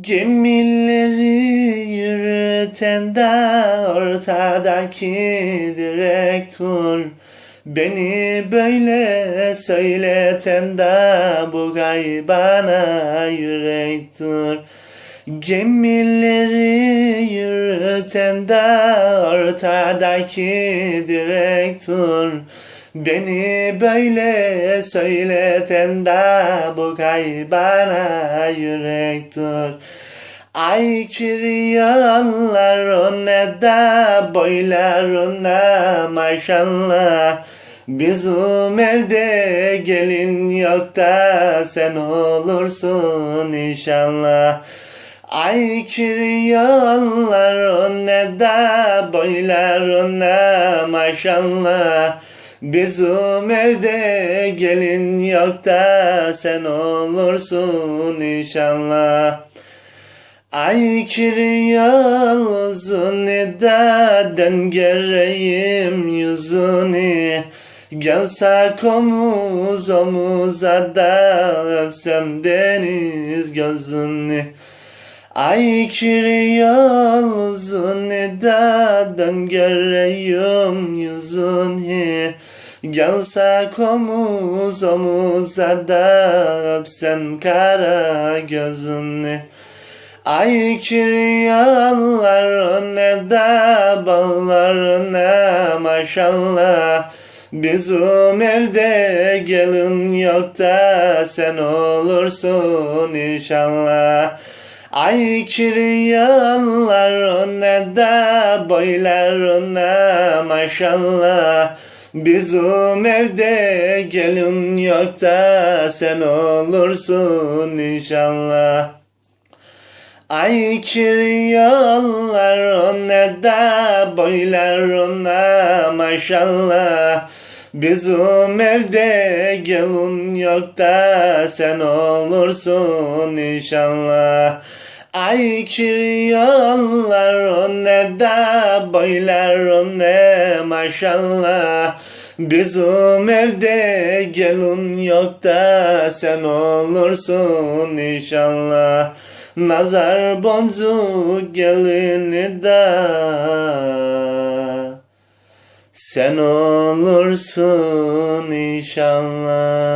Gemileri yürüten de ortadaki direktör Beni böyle söyleten de bu gaybana yürektir Gemileri yürüten de ortadaki direktör Beni böyle söyleten de bu gaybana yürektir Ay kiriyanlar o ne de boylar o ne maşallah. Bizim evde gelin yok da sen olursun inşallah. Ay kiriyanlar o ne de boylar o ne maşallah Bizim evde gelin yok da sen olursun inşallah. Ay kiriyor uzun da dön göreyim yüzünü Gelsek omuz omuza da öpsem deniz gözünü. Ay kiriyor uzun da dön göreyim yüzünü Gelsek omuz omuza da öpsem kara gözünü Ay kiriyanlar o ne de bağlar ne maşallah. Bizim evde gelin yok da sen olursun inşallah. Ay kiriyanlar o ne de boylar ne maşallah Bizim evde gelin yok da sen olursun inşallah. Ay kiriyanlar o ne de boylar o ne maşallah. Bizim evde gelin yok da sen olursun inşallah Ay kiriyanlar o ne de boylar ne maşallah Bizim evde gelin yok da sen olursun inşallah Nazar boncuk gelini de sen olursun inşallah.